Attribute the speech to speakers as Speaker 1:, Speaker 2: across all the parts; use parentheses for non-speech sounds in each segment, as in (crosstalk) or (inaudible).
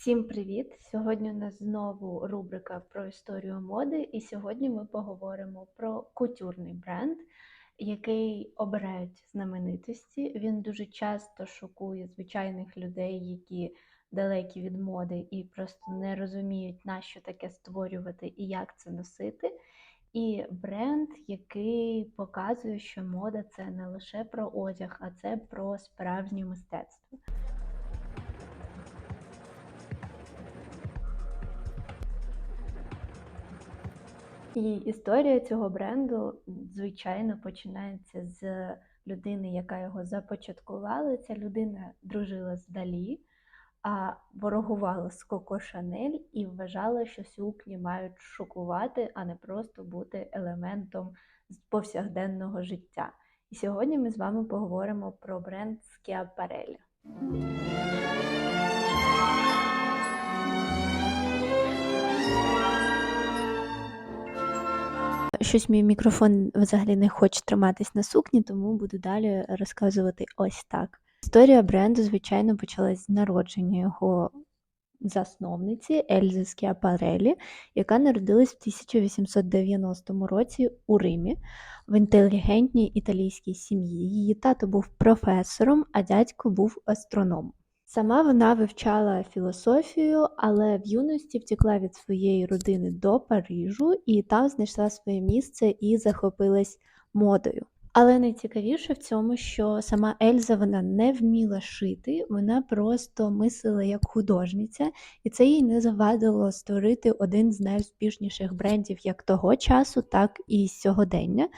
Speaker 1: Всім привіт! Сьогодні у нас знову рубрика про історію моди, і сьогодні ми поговоримо про кутюрний бренд, який обирають знаменитості. Він дуже часто шокує звичайних людей, які далекі від моди і просто не розуміють, на що таке створювати і як це носити. І бренд, який показує, що мода це не лише про одяг, а це про справжнє мистецтво. І історія цього бренду, звичайно, починається з людини, яка його започаткувала. Ця людина дружила з Далі, а ворогувала з Коко Шанель і вважала, що сукні мають шокувати, а не просто бути елементом повсякденного життя. І сьогодні ми з вами поговоримо про бренд Schiaparelli. Щось мій мікрофон взагалі не хоче триматись на сукні, тому буду далі розказувати ось так. Історія бренду, звичайно, почалась з народження його засновниці Ельзи Скіапарелі, яка народилась в 1890 році у Римі в інтелігентній італійській сім'ї. Її тато був професором, а дядько був астрономом. Сама вона вивчала філософію, але в юності втекла від своєї родини до Парижу і там знайшла своє місце і захопилась модою. Але найцікавіше в цьому, що сама Ельза вона не вміла шити, вона просто мислила як художниця, і це їй не завадило створити один з найуспішніших брендів як того часу, так і сьогодення.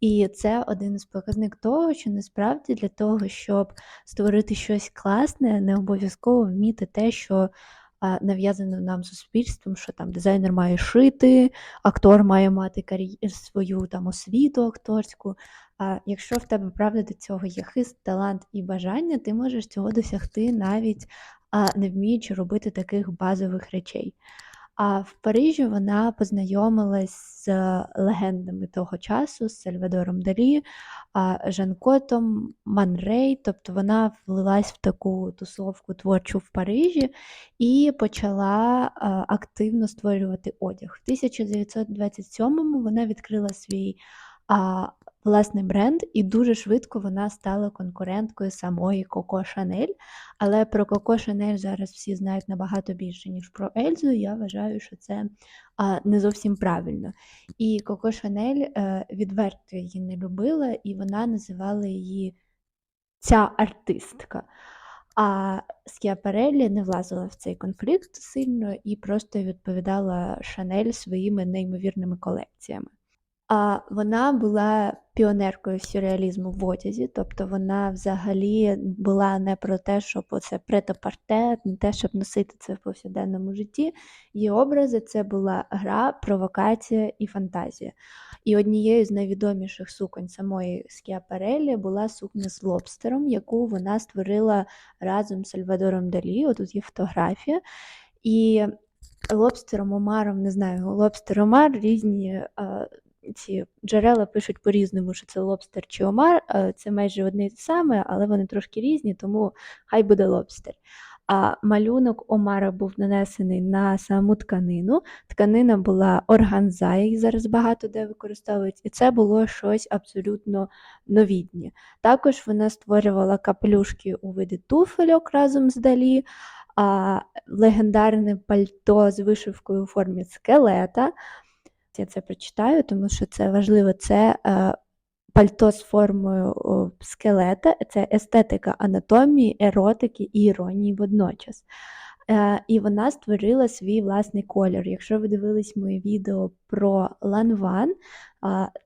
Speaker 1: І це один із показник того, що насправді для того, щоб створити щось класне, не обов'язково вміти те, що нав'язано нам суспільством, що там дизайнер має шити, актор має мати кар'єр свою там освіту акторську. А якщо в тебе правда до цього є хист, талант і бажання, ти можеш цього досягти навіть не вміючи робити таких базових речей. А в Парижі вона познайомилась з легендами того часу, з Сальвадором Далі, Жанкотом, Манрей, тобто вона влилась в таку тусовку творчу в Парижі і почала активно створювати одяг. В 1927-му вона відкрила свій власний бренд, і дуже швидко вона стала конкуренткою самої Коко Шанель. Але про Коко Шанель зараз всі знають набагато більше, ніж про Ельзу. Я вважаю, що це а, не зовсім правильно. І Коко Шанель е, відверто її не любила, і вона називала її ця артистка. А Скіапареллі не влазила в цей конфлікт сильно і просто відповідала Шанель своїми неймовірними колекціями. А вона була піонеркою сюрреалізму в одязі, тобто вона взагалі була не про те, щоб оце претопарте, не те, щоб носити це в повсякденному житті. Її образи це була гра, провокація і фантазія. І однією з найвідоміших суконь самої Скіапарелі була сукня з лобстером, яку вона створила разом з Сальвадором Далі. Отут є фотографія. І лобстером Омаром, не знаю, лобстер Омар різні ці джерела пишуть по-різному, що це лобстер чи омар, це майже одне і те саме, але вони трошки різні, тому хай буде лобстер. А малюнок Омара був нанесений на саму тканину. Тканина була органза, їх зараз багато де використовують, і це було щось абсолютно новітнє. Також вона створювала капелюшки у виді туфельок разом з далі, легендарне пальто з вишивкою у формі скелета. Я це прочитаю, тому що це важливо. Це е, пальто з формою скелета, це естетика анатомії, еротики і іронії водночас. Е, І вона створила свій власний колір. Якщо ви дивились моє відео про Ланван,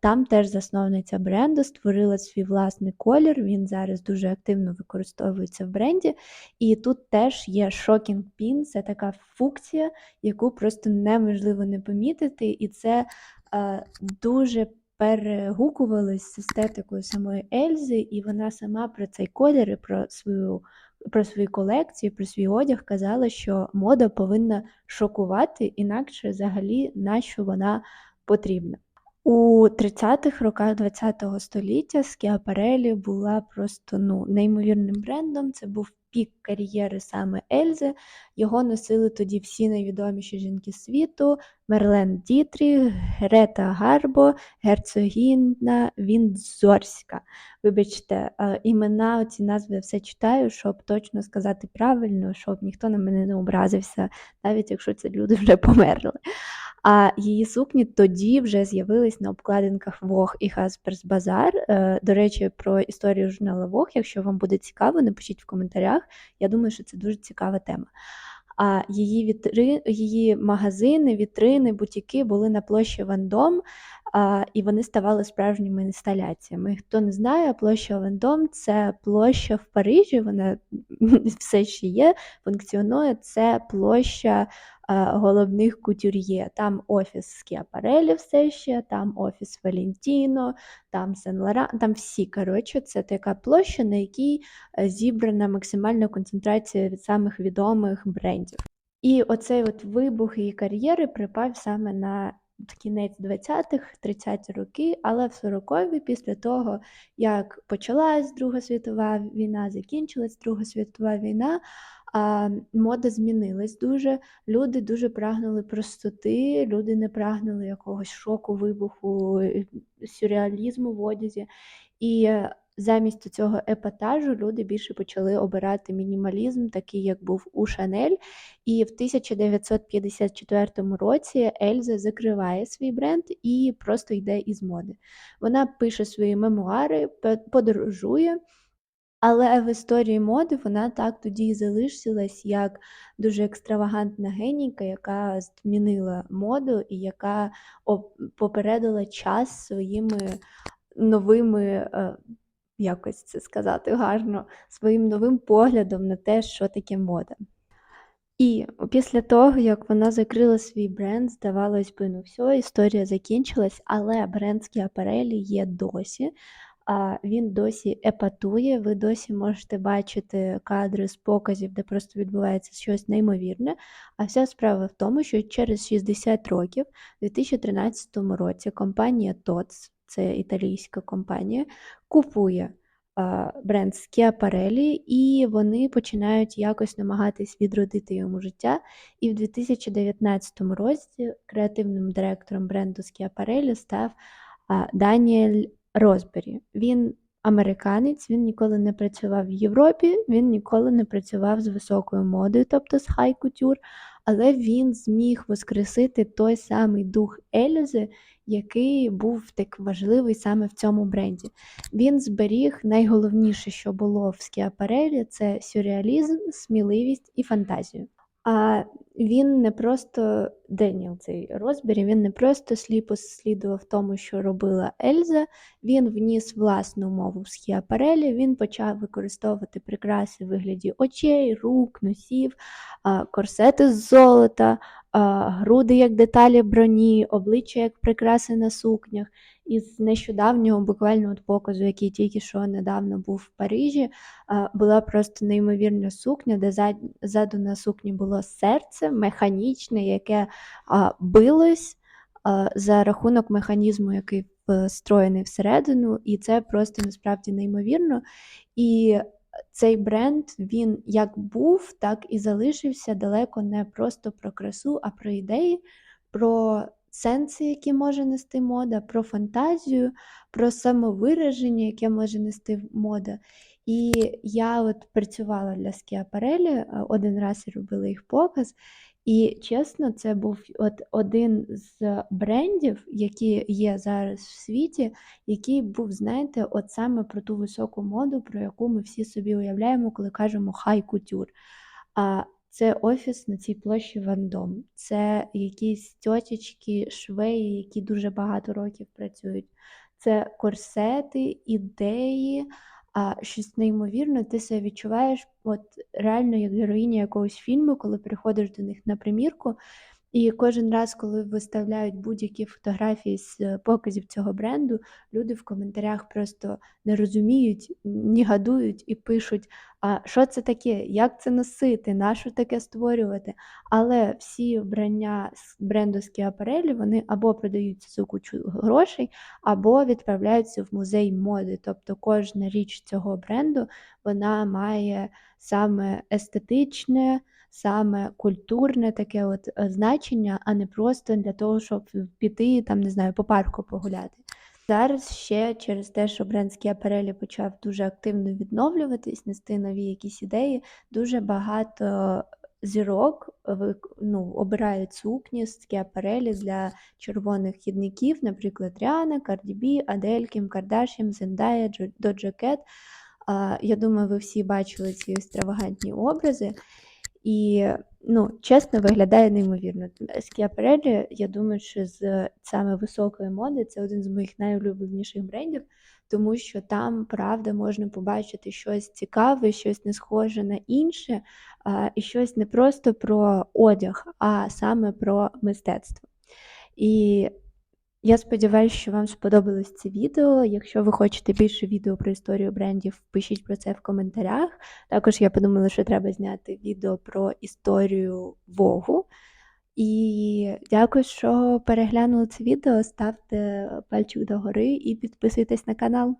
Speaker 1: там теж засновниця бренду створила свій власний колір. Він зараз дуже активно використовується в бренді. І тут теж є Shocking Pin, це така функція, яку просто неможливо не помітити, і це е, дуже перегукувалось з естетикою самої Ельзи, і вона сама про цей колір і про свою. Про свої колекції, про свій одяг казала, що мода повинна шокувати, інакше взагалі на що вона потрібна. У 30-х роках ХХ століття Скіапарелі була просто ну, неймовірним брендом. Це був пік кар'єри саме Ельзи. Його носили тоді всі найвідоміші жінки світу: Мерлен Дітрі, Грета Гарбо, Герцогіна Віндзорська. Вибачте, е, імена, ці назви все читаю, щоб точно сказати правильно, щоб ніхто на мене не образився, навіть якщо ці люди вже померли. А її сукні тоді вже з'явились на обкладинках Vogue і Хасперс. Е, До речі, про історію журнала Vogue, якщо вам буде цікаво, напишіть в коментарях. Я думаю, що це дуже цікава тема. А її вітри, її магазини, вітрини, бутіки були на площі Вандом, і вони ставали справжніми інсталяціями. Хто не знає, площа Вандом це площа в Парижі, вона (laughs) все ще є, функціонує. Це площа головних кутюр'є. Там офіс Скіапарелі все ще, там офіс Валентіно, там Сен Лоран, там всі. Коротше, це така площа, на якій е, зібрана максимальна концентрація від самих відомих брендів. І оцей от вибух її кар'єри припав саме на кінець 20-х, 30-ті роки, але в 40-ві, після того, як почалась Друга світова війна, закінчилась Друга світова війна, а, мода змінилась дуже. Люди дуже прагнули простоти, люди не прагнули якогось шоку, вибуху, е, сюрреалізму в одязі. І замість цього епатажу люди більше почали обирати мінімалізм, такий як був у Шанель. І в 1954 році Ельза закриває свій бренд і просто йде із моди. Вона пише свої мемуари, подорожує. Але в історії моди вона так тоді і залишилась як дуже екстравагантна генійка, яка змінила моду і яка попередила час своїми новими, е, якось це сказати гарно, своїм новим поглядом на те, що таке мода. І після того, як вона закрила свій бренд, здавалось би, ну все, історія закінчилась, але брендські апарелі є досі. Він досі епатує. Ви досі можете бачити кадри з показів, де просто відбувається щось неймовірне. А вся справа в тому, що через 60 років, у 2013 році, компанія TOTS, це італійська компанія, купує бренд Schiaparelli, і вони починають якось намагатись відродити йому життя. І в 2019 році креативним директором бренду Schiaparelli став Даніель Розбері. Він американець, він ніколи не працював в Європі, він ніколи не працював з високою модою, тобто з хай кутюр, але він зміг воскресити той самий дух Ельзи, який був так важливий саме в цьому бренді. Він зберіг найголовніше, що було в Скіапарелі, це сюрреалізм, сміливість і фантазію. А він не просто Деніел цей розбір, він не просто сліпо слідував тому, що робила Ельза, він вніс власну мову в схіапарелі, він почав використовувати прикраси в вигляді очей, рук, носів, корсети з золота, груди як деталі броні, обличчя як прикраси на сукнях. Із нещодавнього буквально от показу, який тільки що недавно був в Парижі, була просто неймовірна сукня, де ззаду на сукні було серце механічне, яке билось за рахунок механізму, який встроєний всередину, і це просто насправді неймовірно. І цей бренд він як був, так і залишився далеко не просто про красу, а про ідеї, про сенси, які може нести мода, про фантазію, про самовираження, яке може нести мода. І я от працювала для Скіапарелі, е, один раз робила їх показ. І чесно, це був от один з брендів, які є зараз в світі, який був, знаєте, от саме про ту високу моду, про яку ми всі собі уявляємо, коли кажемо хай кутюр. А це офіс на цій площі Вандом. Це якісь тьотечки, швеї, які дуже багато років працюють. Це корсети, ідеї, а щось неймовірне, ти себе відчуваєш от реально як героїня якогось фільму, коли приходиш до них на примірку, І кожен раз, коли виставляють будь-які фотографії з показів цього бренду, люди в коментарях просто не розуміють, негодують і пишуть: "А що це таке? Як це носити? Нащо таке створювати?" Але всі вбрання з бренду Schiaparelli, вони або продаються за кучу грошей, або відправляються в музей моди. Тобто кожна річ цього бренду, вона має саме естетичне, саме культурне таке от, е, значення, а не просто для того, щоб піти там, не знаю, по парку погуляти. Зараз ще через те, що бренд Schiaparelli почав дуже активно відновлюватись, нести нові якісь ідеї, дуже багато зірок вик ну, обирають сукні з Schiaparelli для червоних хідників, наприклад, Cardi B, Адель, Кім Кардаш'ян, Зендая, Джо Доджа Кет. А, я думаю, ви всі бачили ці екстравагантні образи. І, ну, чесно, виглядає неймовірно. Schiaparelli, я думаю, що з саме високої моди це один з моїх найулюбленіших брендів, тому що там, правда, можна побачити щось цікаве, щось не схоже на інше, а, і щось не просто про одяг, а саме про мистецтво. І я сподіваюся, що вам сподобалось це відео. Якщо ви хочете більше відео про історію брендів, пишіть про це в коментарях. Також я подумала, що треба зняти відео про історію Вогу. І дякую, що переглянули це відео. Ставте пальчик догори і підписуйтесь на канал.